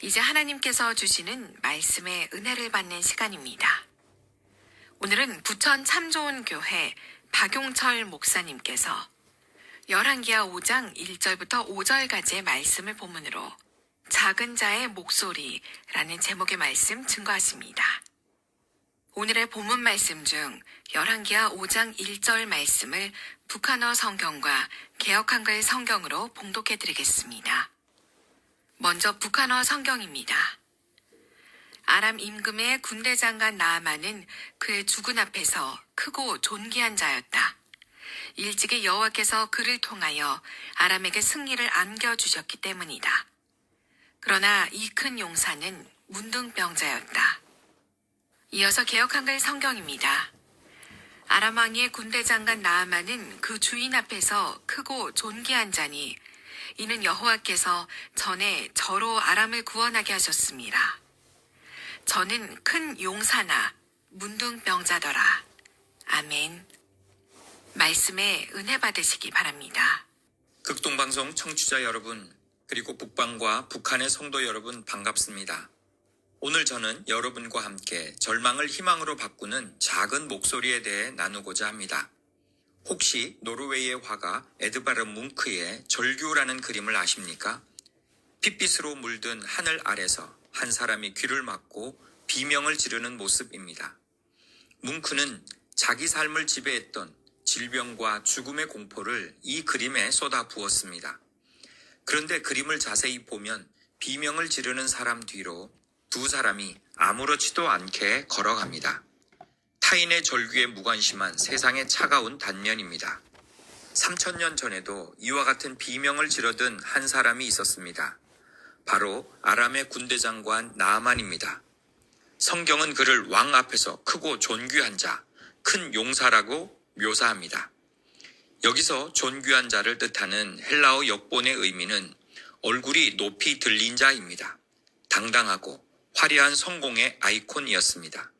이제 하나님께서 주시는 말씀의 은혜를 받는 시간입니다. 오늘은 부천 참 좋은 교회 박용철 목사님께서 열왕기하 5장 1절부터 5절까지의 말씀을 본문으로 작은 자의 목소리라는 제목의 말씀 증거하십니다. 오늘의 본문 말씀 중 열왕기하 5장 1절 말씀을 북한어 성경과 개역 한글 성경으로 봉독해 드리겠습니다. 먼저 북한어 성경입니다. 아람 임금의 군대 장관 나아만은 그의 죽은 앞에서 크고 존귀한 자였다. 일찍이 여호와께서 그를 통하여 아람에게 승리를 안겨주셨기 때문이다. 그러나 이 큰 용사는 문둥병자였다. 이어서 개역 한글 성경입니다. 아람 왕의 군대 장관 나아만은 그 주인 앞에서 크고 존귀한 자니 이는 여호와께서 전에 저로 아람을 구원하게 하셨습니다. 저는 큰 용사나 문둥병자더라. 아멘. 말씀에 은혜 받으시기 바랍니다. 극동방송 청취자 여러분, 그리고 북방과 북한의 성도 여러분 반갑습니다. 오늘 저는 여러분과 함께 절망을 희망으로 바꾸는 작은 목소리에 대해 나누고자 합니다. 혹시 노르웨이의 화가 에드바르 뭉크의 절규라는 그림을 아십니까? 핏빛으로 물든 하늘 아래서 한 사람이 귀를 막고 비명을 지르는 모습입니다. 뭉크는 자기 삶을 지배했던 질병과 죽음의 공포를 이 그림에 쏟아 부었습니다. 그런데 그림을 자세히 보면 비명을 지르는 사람 뒤로 두 사람이 아무렇지도 않게 걸어갑니다. 타인의 절규에 무관심한 세상의 차가운 단면입니다. 3천년 전에도 이와 같은 비명을 지르던 한 사람이 있었습니다. 바로 아람의 군대 장관 나아만입니다. 성경은 그를 왕 앞에서 크고 존귀한 자, 큰 용사라고 묘사합니다. 여기서 존귀한 자를 뜻하는 헬라어 역본의 의미는 얼굴이 높이 들린 자입니다. 당당하고 화려한 성공의 아이콘이었습니다.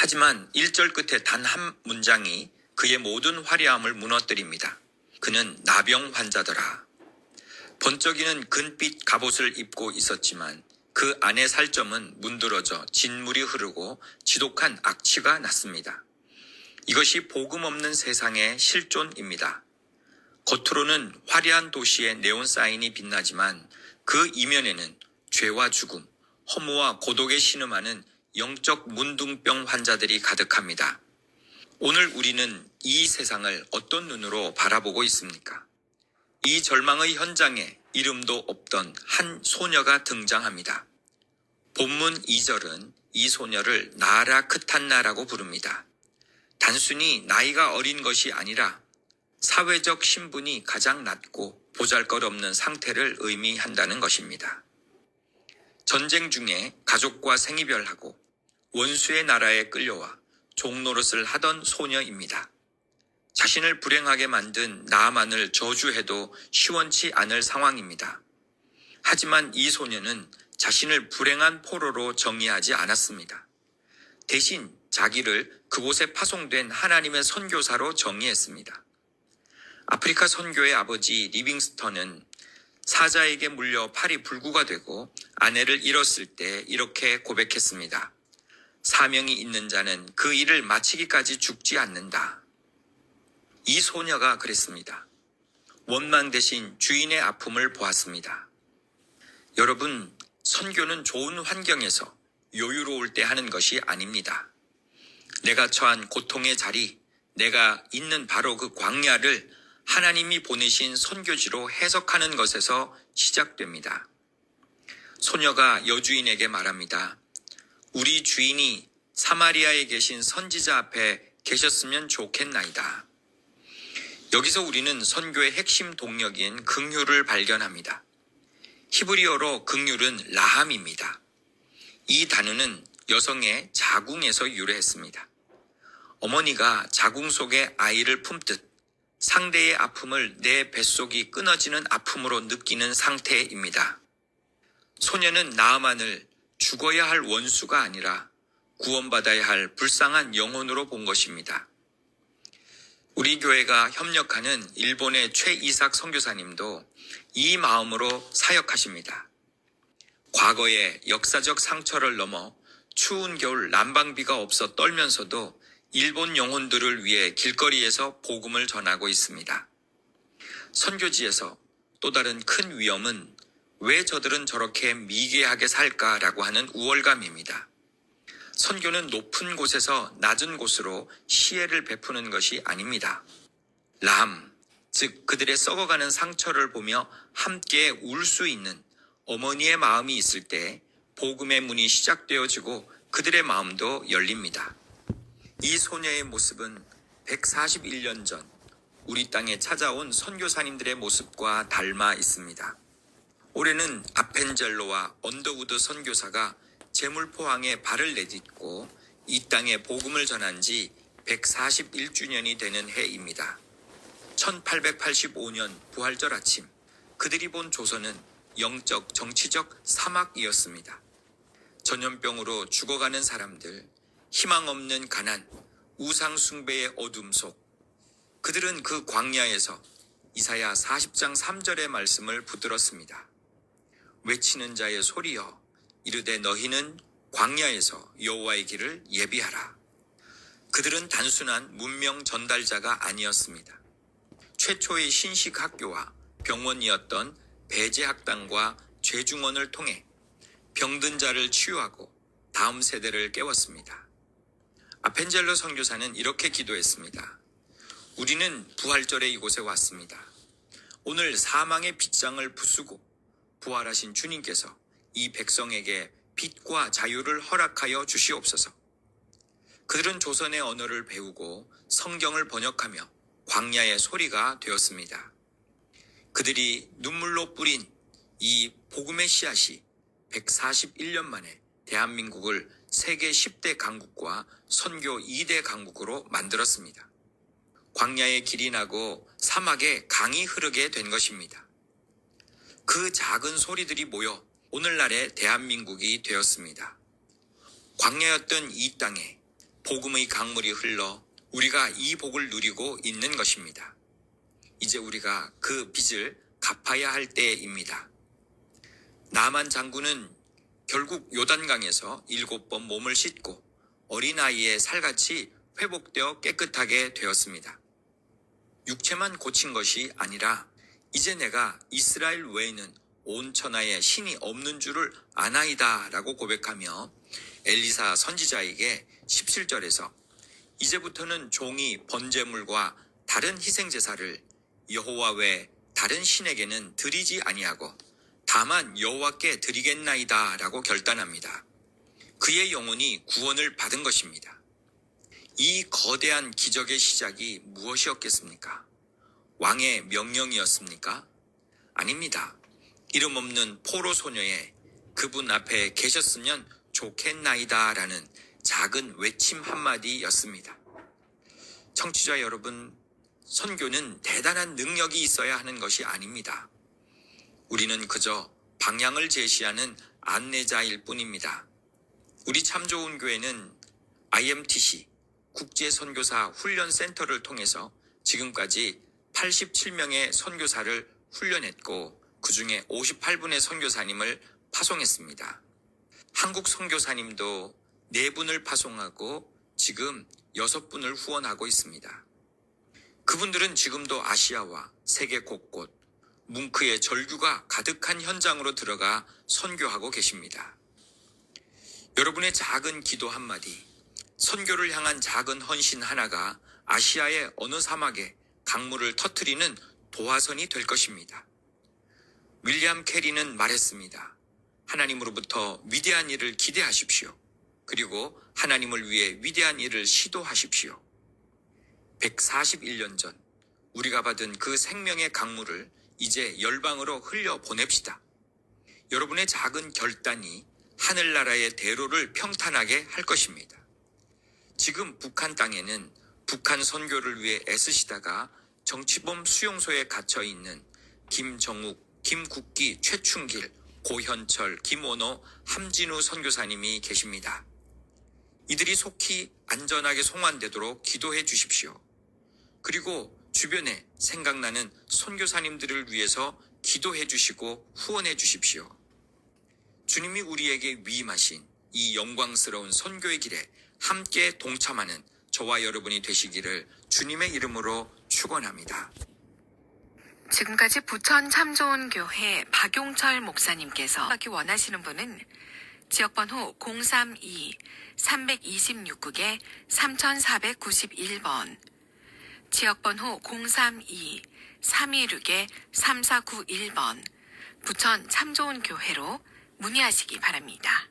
하지만 1절 끝에 단 한 문장이 그의 모든 화려함을 무너뜨립니다. 그는 나병 환자더라. 번쩍이는 근빛 갑옷을 입고 있었지만 그 안의 살점은 문드러져 진물이 흐르고 지독한 악취가 났습니다. 이것이 복음 없는 세상의 실존입니다. 겉으로는 화려한 도시의 네온 사인이 빛나지만 그 이면에는 죄와 죽음, 허무와 고독에 신음하는 영적 문둥병 환자들이 가득합니다. 오늘 우리는 이 세상을 어떤 눈으로 바라보고 있습니까? 이 절망의 현장에 이름도 없던 한 소녀가 등장합니다. 본문 2절은 이 소녀를 나라 크탄나라고 부릅니다. 단순히 나이가 어린 것이 아니라 사회적 신분이 가장 낮고 보잘 것 없는 상태를 의미한다는 것입니다. 전쟁 중에 가족과 생이별하고 원수의 나라에 끌려와 종노릇을 하던 소녀입니다. 자신을 불행하게 만든 나만을 저주해도 시원치 않을 상황입니다. 하지만 이 소녀는 자신을 불행한 포로로 정의하지 않았습니다. 대신 자기를 그곳에 파송된 하나님의 선교사로 정의했습니다. 아프리카 선교의 아버지 리빙스턴은 사자에게 물려 팔이 불구가 되고 아내를 잃었을 때 이렇게 고백했습니다. 사명이 있는 자는 그 일을 마치기까지 죽지 않는다. 이 소녀가 그랬습니다. 원망 대신 주인의 아픔을 보았습니다. 여러분, 선교는 좋은 환경에서 여유로울 때 하는 것이 아닙니다. 내가 처한 고통의 자리, 내가 있는 바로 그 광야를 하나님이 보내신 선교지로 해석하는 것에서 시작됩니다. 소녀가 여주인에게 말합니다. 우리 주인이 사마리아에 계신 선지자 앞에 계셨으면 좋겠나이다. 여기서 우리는 선교의 핵심 동력인 긍휼을 발견합니다. 히브리어로 긍휼은 라함입니다. 이 단어는 여성의 자궁에서 유래했습니다. 어머니가 자궁 속에 아이를 품듯 상대의 아픔을 내 뱃속이 끊어지는 아픔으로 느끼는 상태입니다. 소녀는 나아만을 죽어야 할 원수가 아니라 구원받아야 할 불쌍한 영혼으로 본 것입니다. 우리 교회가 협력하는 일본의 최이삭 선교사님도 이 마음으로 사역하십니다. 과거의 역사적 상처를 넘어 추운 겨울 난방비가 없어 떨면서도 일본 영혼들을 위해 길거리에서 복음을 전하고 있습니다. 선교지에서 또 다른 큰 위험은 왜 저들은 저렇게 미개하게 살까라고 하는 우월감입니다. 선교는 높은 곳에서 낮은 곳으로 시혜를 베푸는 것이 아닙니다. 람, 즉 그들의 썩어가는 상처를 보며 함께 울 수 있는 어머니의 마음이 있을 때 복음의 문이 시작되어지고 그들의 마음도 열립니다. 이 소녀의 모습은 141년 전 우리 땅에 찾아온 선교사님들의 모습과 닮아 있습니다. 올해는 아펜젤로와 언더우드 선교사가 제물포항에 발을 내딛고 이 땅에 복음을 전한 지 141주년이 되는 해입니다. 1885년 부활절 아침 그들이 본 조선은 영적 정치적 사막이었습니다. 전염병으로 죽어가는 사람들, 희망 없는 가난, 우상 숭배의 어둠 속 그들은 그 광야에서 이사야 40장 3절의 말씀을 붙들었습니다. 외치는 자의 소리여 이르되 너희는 광야에서 여호와의 길을 예비하라. 그들은 단순한 문명 전달자가 아니었습니다. 최초의 신식 학교와 병원이었던 배제학당과 죄중원을 통해 병든 자를 치유하고 다음 세대를 깨웠습니다. 아펜젤로 선교사는 이렇게 기도했습니다. 우리는 부활절에 이곳에 왔습니다. 오늘 사망의 빗장을 부수고 부활하신 주님께서 이 백성에게 빛과 자유를 허락하여 주시옵소서. 그들은 조선의 언어를 배우고 성경을 번역하며 광야의 소리가 되었습니다. 그들이 눈물로 뿌린 이 복음의 씨앗이 141년 만에 대한민국을 세계 10대 강국과 선교 2대 강국으로 만들었습니다. 광야의 길이 나고 사막에 강이 흐르게 된 것입니다. 그 작은 소리들이 모여 오늘날의 대한민국이 되었습니다. 광야였던 이 땅에 복음의 강물이 흘러 우리가 이 복을 누리고 있는 것입니다. 이제 우리가 그 빚을 갚아야 할 때입니다. 나만 장군은 결국 요단강에서 일곱 번 몸을 씻고 어린아이의 살같이 회복되어 깨끗하게 되었습니다. 육체만 고친 것이 아니라 이제 내가 이스라엘 외에는 온 천하에 신이 없는 줄을 아나이다 라고 고백하며 엘리사 선지자에게 17절에서 이제부터는 종이 번제물과 다른 희생제사를 여호와 외 다른 신에게는 드리지 아니하고 다만 여호와께 드리겠나이다 라고 결단합니다. 그의 영혼이 구원을 받은 것입니다. 이 거대한 기적의 시작이 무엇이었겠습니까? 왕의 명령이었습니까? 아닙니다. 이름 없는 포로 소녀의 그분 앞에 계셨으면 좋겠나이다 라는 작은 외침 한마디였습니다. 청취자 여러분, 선교는 대단한 능력이 있어야 하는 것이 아닙니다. 우리는 그저 방향을 제시하는 안내자일 뿐입니다. 우리 참 좋은 교회는 IMTC 국제선교사 훈련센터를 통해서 지금까지 87명의 선교사를 훈련했고 그 중에 58분의 선교사님을 파송했습니다. 한국 선교사님도 4분을 파송하고 지금 6분을 후원하고 있습니다. 그분들은 지금도 아시아와 세계 곳곳 뭉크의 절규가 가득한 현장으로 들어가 선교하고 계십니다. 여러분의 작은 기도 한마디, 선교를 향한 작은 헌신 하나가 아시아의 어느 사막에 강물을 터트리는 도화선이 될 것입니다. 윌리엄 캐리는 말했습니다. 하나님으로부터 위대한 일을 기대하십시오. 그리고 하나님을 위해 위대한 일을 시도하십시오. 141년 전 우리가 받은 그 생명의 강물을 이제 열방으로 흘려 보냅시다. 여러분의 작은 결단이 하늘나라의 대로를 평탄하게 할 것입니다. 지금 북한 땅에는 북한 선교를 위해 애쓰시다가 정치범 수용소에 갇혀 있는 김정욱, 김국기, 최충길, 고현철, 김원호, 함진우 선교사님이 계십니다. 이들이 속히 안전하게 송환되도록 기도해 주십시오. 그리고 주변에 생각나는 선교사님들을 위해서 기도해 주시고 후원해 주십시오. 주님이 우리에게 위임하신 이 영광스러운 선교의 길에 함께 동참하는 저와 여러분이 되시기를 주님의 이름으로 축원합니다. 지금까지 부천 참 좋은 교회 박용철 목사님께서 하기 원하시는 분은 지역번호 032-326국에 3491번, 지역번호 032-326에 3491번, 부천 참좋은 교회로 문의하시기 바랍니다.